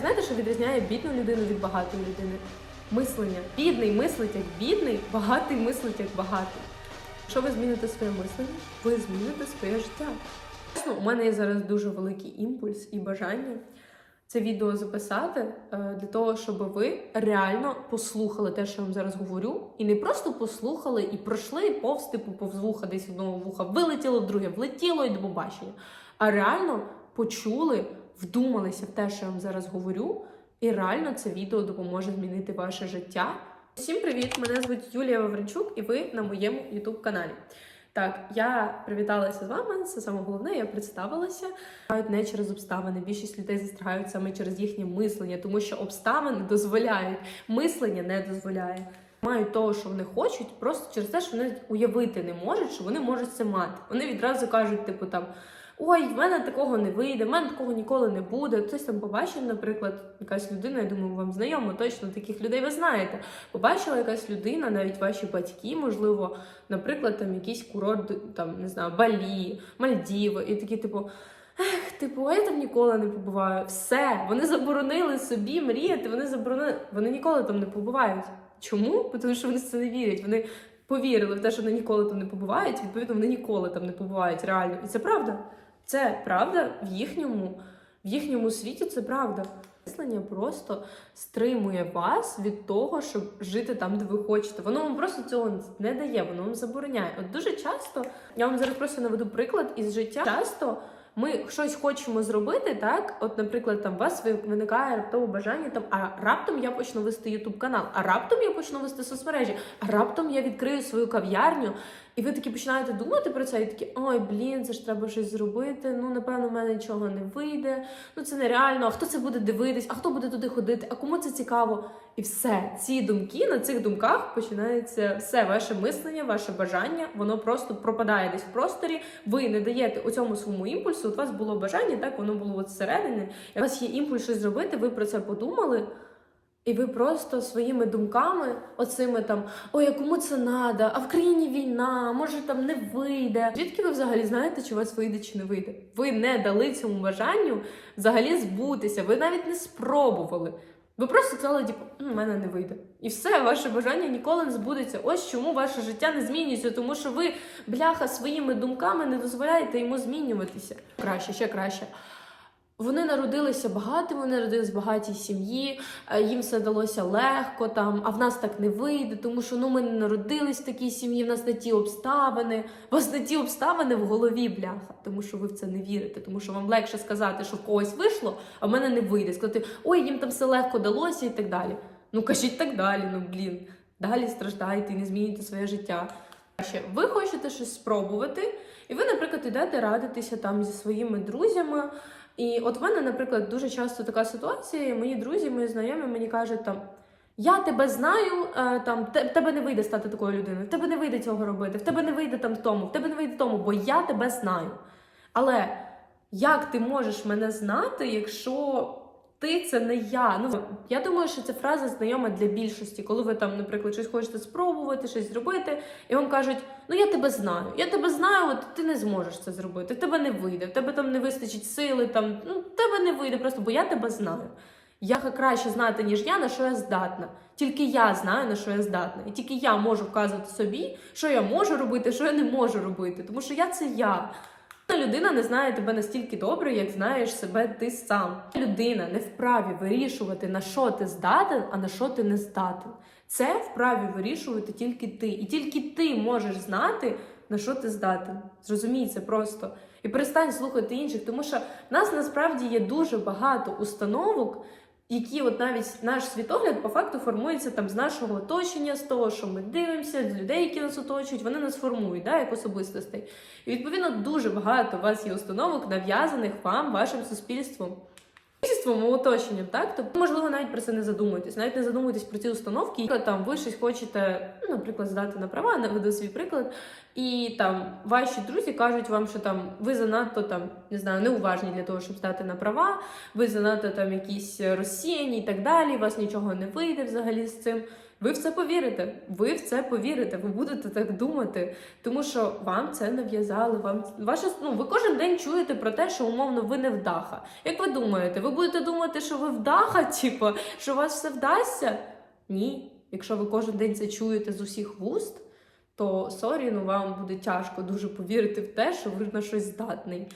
Знаєте, що відрізняє бідну людину від багатої людини? Мислення. Бідний мислить як бідний, багатий мислить як багатий. Якщо ви зміните своє мислення, ви зміните своє життя. Чесно, у мене є зараз дуже великий імпульс і бажання це відео записати е, для того, щоб ви реально послухали те, що я вам зараз говорю, і не просто послухали і пройшли повз типу повз вуха, десь одного вуха вилетіло, в друге влетіло і до побачення. А реально почули, вдумалися в те, що я вам зараз говорю, і реально це відео допоможе змінити ваше життя. Всім привіт! Мене звуть Юлія Вавренчук, і ви на моєму youtube каналі. Так, я привіталася з вами. Це саме головне, я представилася. Не через обставини. Більшість людей застрягають саме через їхнє мислення, тому що обставини дозволяють, мислення не дозволяє. Мають того, що вони хочуть, просто через те, що вони уявити не можуть, що вони можуть це мати. Вони відразу кажуть, типу там. Ой, в мене такого не вийде, в мене такого ніколи не буде. Хтось там побачив, наприклад, якась людина, я думаю, вам знайомо, точно таких людей ви знаєте. Побачила якась людина, навіть ваші батьки, можливо, наприклад, там якийсь курорт, там не знаю, Балі, Мальдіви, і такі, типу. Ех, типу, я там ніколи не побуваю. Все, вони заборонили собі мріяти, вони заборонили, вони ніколи там не побувають. Чому? Тому що вони це не вірять. Вони повірили в те, що вони ніколи там не побувають. Відповідно, вони ніколи там не побувають реально. І це правда. Це правда в їхньому, в їхньому світі це правда. Мислення просто стримує вас від того, щоб жити там, де ви хочете. Воно вам просто цього не дає, воно вам забороняє. От дуже часто я вам зараз просто наведу приклад із життя. Часто ми щось хочемо зробити, так? От, наприклад, там у вас виникає раптове бажання, там, а раптом я почну вести ютуб канал, а раптом я почну вести соцмережі, а раптом я відкрию свою кав'ярню. І ви такі починаєте думати про це, і такі, ой, блін, це ж треба щось зробити. Ну, напевно, в мене нічого не вийде. Ну це нереально. А хто це буде дивитись? А хто буде туди ходити? А кому це цікаво? І все, ці думки на цих думках починається все ваше мислення, ваше бажання, воно просто пропадає десь в просторі. Ви не даєте у цьому своєму імпульсу. От у вас було бажання, так воно було от зсередини. У вас є імпульс щось зробити. Ви про це подумали. І ви просто своїми думками, оцими там ой, а кому це надо, а в країні війна, може там не вийде. Звідки ви взагалі знаєте, чи у вас вийде чи не вийде? Ви не дали цьому бажанню взагалі збутися, ви навіть не спробували. Ви просто сказали, типу, у мене не вийде. І все, ваше бажання ніколи не збудеться. Ось чому ваше життя не змінюється, тому що ви, бляха, своїми думками не дозволяєте йому змінюватися. Краще, ще краще. Вони народилися багатими, вони народились в багатій сім'ї, е, їм все далося легко, там, а в нас так не вийде, тому що ну, ми не народились в такій сім'ї, в нас не ті обставини. У вас не ті обставини в голові, бляха, тому що ви в це не вірите, тому що вам легше сказати, що в когось вийшло, а в мене не вийде. Сказати, ой, їм там все легко далося і так далі. Ну кажіть так далі, ну блін. Далі страждайте не змінюйте своє життя. Ви хочете щось спробувати, і ви, наприклад, йдете радитися там зі своїми друзями. І от в мене, наприклад, дуже часто така ситуація. Мої друзі, мої знайомі мені кажуть там. Я тебе знаю, е, там в тебе не вийде стати такою людиною, в тебе не вийде цього робити, в тебе не вийде там тому, в тебе не вийде тому, бо я тебе знаю. Але як ти можеш мене знати, якщо ти це не я? Ну я думаю, що ця фраза знайома для більшості, коли ви там, наприклад, щось хочете спробувати, щось зробити, і вам кажуть: ну я тебе знаю, я тебе знаю, от ти не зможеш це зробити, тебе не вийде, в тебе там не вистачить сили, там ну в тебе не вийде, просто бо я тебе знаю. Я краще знати, ніж я, на що я здатна. Тільки я знаю, на що я здатна. І тільки я можу вказувати собі, що я можу робити, що я не можу робити. Тому що я це я. Людина не знає тебе настільки добре, як знаєш себе ти сам. Людина не вправі вирішувати, на що ти здатен, а на що ти не здатен. Це вправі вирішувати тільки ти. І тільки ти можеш знати, на що ти здатен. Зрозумій просто. І перестань слухати інших, тому що в нас насправді є дуже багато установок, які от навіть наш світогляд по факту формується там з нашого оточення, з того, що ми дивимося, з людей, які нас оточують, вони нас формують, да, як особистостей. І відповідно дуже багато у вас є установок, нав'язаних вам, вашим суспільством. Суспільством, оточенням, так? Тобто, можливо, навіть про це не задумуєтесь, навіть не задумуєтесь про ці установки, там ви щось хочете, ну, наприклад, здати на права, наведу свій приклад, і там ваші друзі кажуть вам, що там ви занадто там не знаю, неуважні для того, щоб здати на права, ви занадто там якісь розсіяні і так далі, вас нічого не вийде взагалі з цим. Ви в це повірите. Ви в це повірите. Ви будете так думати, тому що вам це нав'язали. Вам ваше ну ви кожен день чуєте про те, що умовно ви не вдаха. Як ви думаєте, ви будете думати, що ви вдаха, типу, що у вас все вдасться? Ні. Якщо ви кожен день це чуєте з усіх вуст, то сорі, ну вам буде тяжко дуже повірити в те, що ви на щось здатний.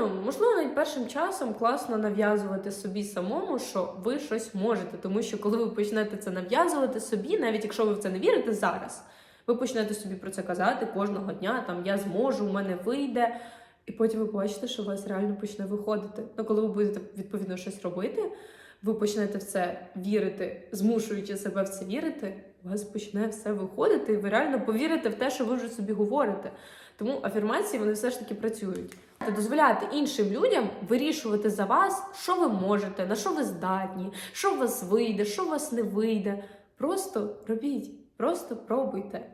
Ну, Можливо, навіть першим часом класно нав'язувати собі самому, що ви щось можете, тому що коли ви почнете це нав'язувати собі, навіть якщо ви в це не вірите зараз, ви почнете собі про це казати кожного дня, там я зможу, у мене вийде. І потім ви побачите, що у вас реально почне виходити. Ну, коли ви будете відповідно щось робити, ви почнете в це вірити, змушуючи себе в це вірити, у вас почне все виходити, і ви реально повірите в те, що ви вже собі говорите. Тому афірмації вони все ж таки працюють. Дозволяти іншим людям вирішувати за вас, що ви можете, на що ви здатні, що у вас вийде, що у вас не вийде. Просто робіть, просто пробуйте.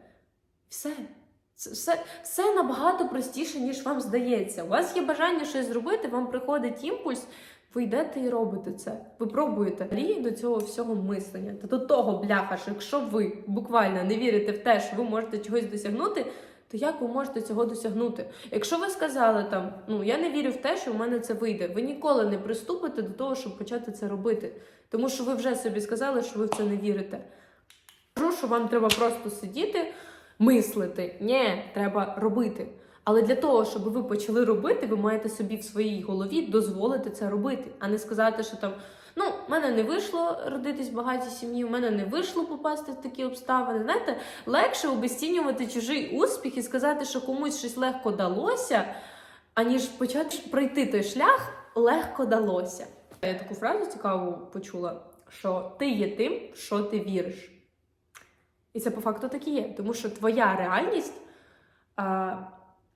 Все. Це все, все набагато простіше, ніж вам здається. У вас є бажання щось зробити, вам приходить імпульс, ви йдете і робите це. Ви пробуєте Мрії до цього всього мислення. Та до того, бляха, що якщо ви буквально не вірите в те, що ви можете чогось досягнути, то як ви можете цього досягнути? Якщо ви сказали там, ну я не вірю в те, що в мене це вийде, ви ніколи не приступите до того, щоб почати це робити. Тому що ви вже собі сказали, що ви в це не вірите. Що вам треба просто сидіти, мислити. Ні, треба робити. Але для того, щоб ви почали робити, ви маєте собі в своїй голові дозволити це робити, а не сказати, що там ну, в мене не вийшло родитись в багатій сім'ї, в мене не вийшло попасти в такі обставини. Знаєте, легше обесцінювати чужий успіх і сказати, що комусь щось легко далося, аніж почати пройти той шлях легко далося. Я таку фразу цікаву почула, що ти є тим, що ти віриш. І це по факту так і є, тому що твоя реальність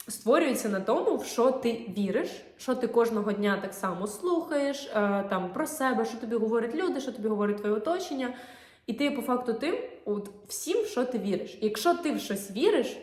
створюється на тому, в що ти віриш, що ти кожного дня так само слухаєш, а, там про себе, що тобі говорять люди, що тобі говорить твоє оточення. І ти по факту тим, от всім, що ти віриш. Якщо ти в щось віриш,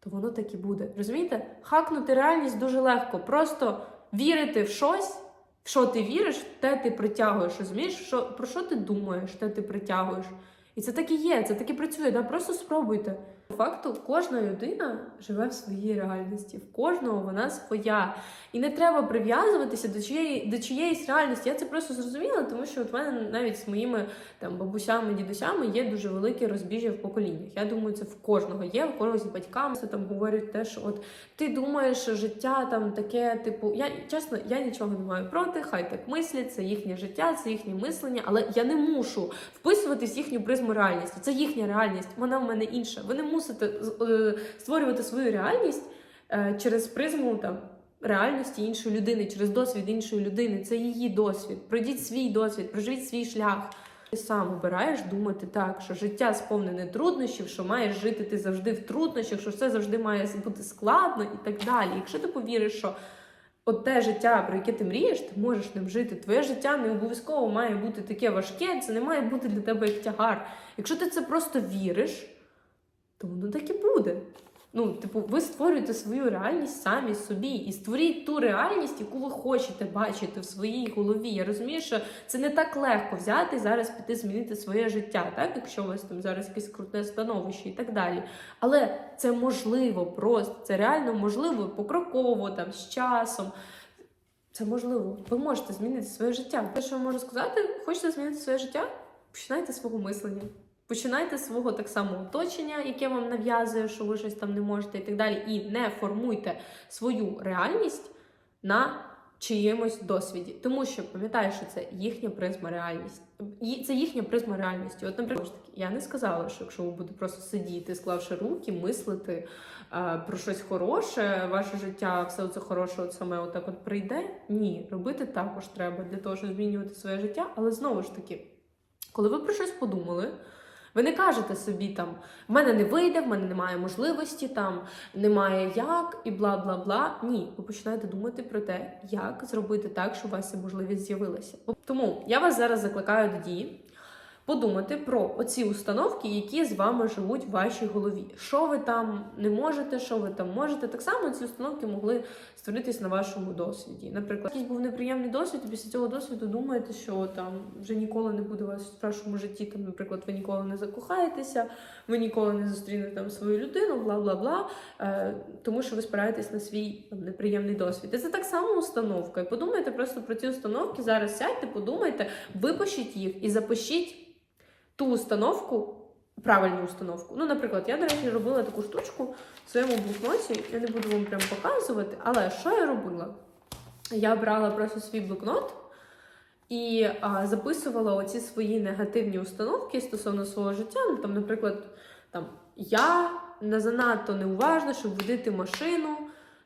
то воно так і буде. Розумієте? Хакнути реальність дуже легко. Просто вірити в щось, в що ти віриш, те ти притягуєш. Розумієш, що, про що ти думаєш, те ти притягуєш. І це так і є, це так і працює. Да? Просто спробуйте. По факту, кожна людина живе в своїй реальності, в кожного вона своя. І не треба прив'язуватися до чиєї до чиєїсь реальності. Я це просто зрозуміла, тому що от в мене навіть з моїми там бабусями, дідусями є дуже велике розбіжжя в поколіннях. Я думаю, це в кожного є, в кожного з батьками це там говорять те, що от ти думаєш, що життя там таке, типу, я чесно, я нічого не маю проти, хай так мислять, це їхнє життя, це їхнє мислення, але я не мушу вписуватись в їхню призму реальності. Це їхня реальність, вона в мене інша. Ви не мусите е, створювати свою реальність е, через призму там. Реальності іншої людини, через досвід іншої людини, це її досвід. Пройдіть свій досвід, проживіть свій шлях. Ти сам обираєш думати так, що життя сповнене труднощів, що маєш жити ти завжди в труднощах, що все завжди має бути складно і так далі. Якщо ти повіриш, що от те життя, про яке ти мрієш, ти можеш ним жити. Твоє життя не обов'язково має бути таке важке, це не має бути для тебе як тягар. Якщо ти це просто віриш, то воно так і буде. Ну, типу, ви створюєте свою реальність самі собі і створіть ту реальність, яку ви хочете бачити в своїй голові. Я розумію, що це не так легко взяти і зараз піти змінити своє життя, так якщо у вас там зараз якесь круте становище і так далі. Але це можливо просто, це реально можливо покроково, там з часом. Це можливо. Ви можете змінити своє життя. Те, що я можу сказати, хочете змінити своє життя? Починайте свого мислення. Починайте свого так само оточення, яке вам нав'язує, що ви щось там не можете, і так далі. І не формуйте свою реальність на чиємусь досвіді. Тому що пам'ятаю, що це їхня призма реальності. Ї- Це їхня призма реальності. От, наприклад, я не сказала, що якщо ви будете просто сидіти, склавши руки, мислити е, про щось хороше, ваше життя, все це хороше, от саме отак от прийде. Ні, робити також треба для того, щоб змінювати своє життя. Але знову ж таки, коли ви про щось подумали. Ви не кажете собі там, в мене не вийде, в мене немає можливості, там немає як і бла бла бла. Ні, ви починаєте думати про те, як зробити так, щоб у вас ця можливість з'явилася. Тому я вас зараз закликаю до дії. Подумати про оці установки, які з вами живуть в вашій голові. Що ви там не можете, що ви там можете. Так само ці установки могли створитись на вашому досвіді. Наприклад, якийсь був неприємний досвід, і після цього досвіду думаєте, що там вже ніколи не буде у вас в вашому житті. Там, наприклад, ви ніколи не закохаєтеся, ви ніколи не зустрінете там свою людину, бла бла бла. Е, тому що ви спираєтесь на свій там, неприємний досвід. І це так само установка. І подумайте просто про ці установки. Зараз сядьте, подумайте, випишіть їх і запишіть ту установку, правильну установку. Ну, наприклад, я, до речі, робила таку штучку в своєму блокноті. Я не буду вам прям показувати, але що я робила? Я брала просто свій блокнот і а, записувала оці свої негативні установки стосовно свого життя. Ну, там, наприклад, там я не занадто неуважна, щоб водити машину.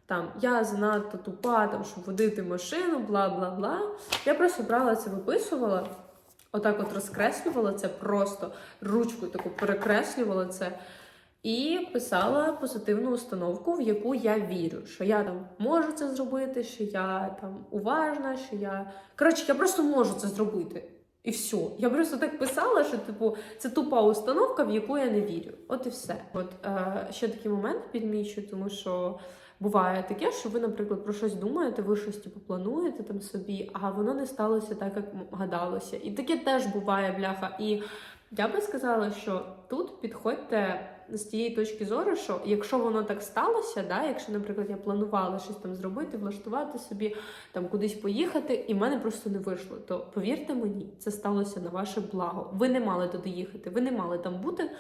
Там я занадто тупа, там, щоб водити машину, бла бла бла. Я просто брала це, виписувала, отак от розкреслювала це просто ручкою таку перекреслювала це. І писала позитивну установку, в яку я вірю, що я там можу це зробити, що я там уважна, що я. Коротше, я просто можу це зробити. І все. Я просто так писала, що типу це тупа установка, в яку я не вірю. От і все. От е, ще такий момент підмічу, тому що буває таке, що ви, наприклад, про щось думаєте, ви щось типу плануєте там собі, а воно не сталося так, як гадалося. І таке теж буває, бляха. І я би сказала, що тут підходьте з тієї точки зору, що якщо воно так сталося, да, якщо, наприклад, я планувала щось там зробити, влаштувати собі, там кудись поїхати, і в мене просто не вийшло, то повірте мені, це сталося на ваше благо. Ви не мали туди їхати, ви не мали там бути.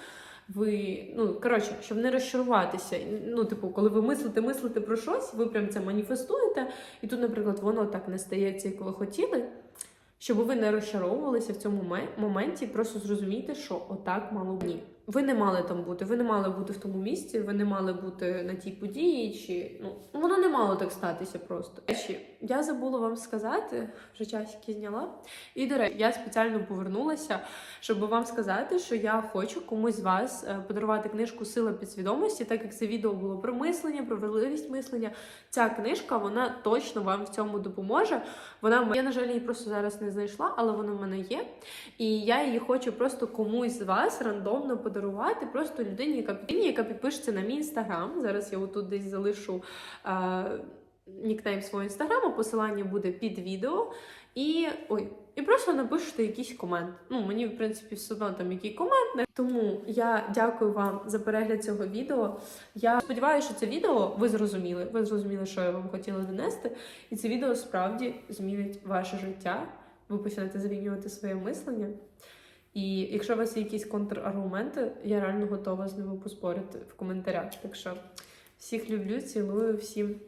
Ви, ну коротше, щоб не розчаруватися. Ну, типу, коли ви мислите, мислите про щось, ви прям це маніфестуєте, і тут, наприклад, воно так не стається, як ви хотіли. Щоб ви не розчаровувалися в цьому моменті, просто зрозумійте, що отак мало б ні. Ви не мали там бути, ви не мали бути в тому місці, ви не мали бути на тій події, чи ну воно не мало так статися просто. Я забула вам сказати, вже часики зняла. І до речі, я спеціально повернулася, щоб вам сказати, що я хочу комусь з вас е, подарувати книжку Сила підсвідомості, так як це відео було про мислення, про важливість мислення. Ця книжка вона точно вам в цьому допоможе. Вона я, на жаль, її просто зараз не знайшла, але вона в мене є. І я її хочу просто комусь з вас рандомно подарувати, просто людині, яка людині, яка підпишеться на мій інстаграм. Зараз я отут десь залишу е, нікнейм свого інстаграму, посилання буде під відео. І ой, і просто напишете якийсь комент. Ну, мені, в принципі, все одно там який комент. Тому я дякую вам за перегляд цього відео. Я сподіваюся, що це відео ви зрозуміли. Ви зрозуміли, що я вам хотіла донести. І це відео справді змінить ваше життя. Ви почнете змінювати своє мислення. І якщо у вас є якісь контраргументи, я реально готова з ними поспорити в коментарях. Так що всіх люблю, цілую, всім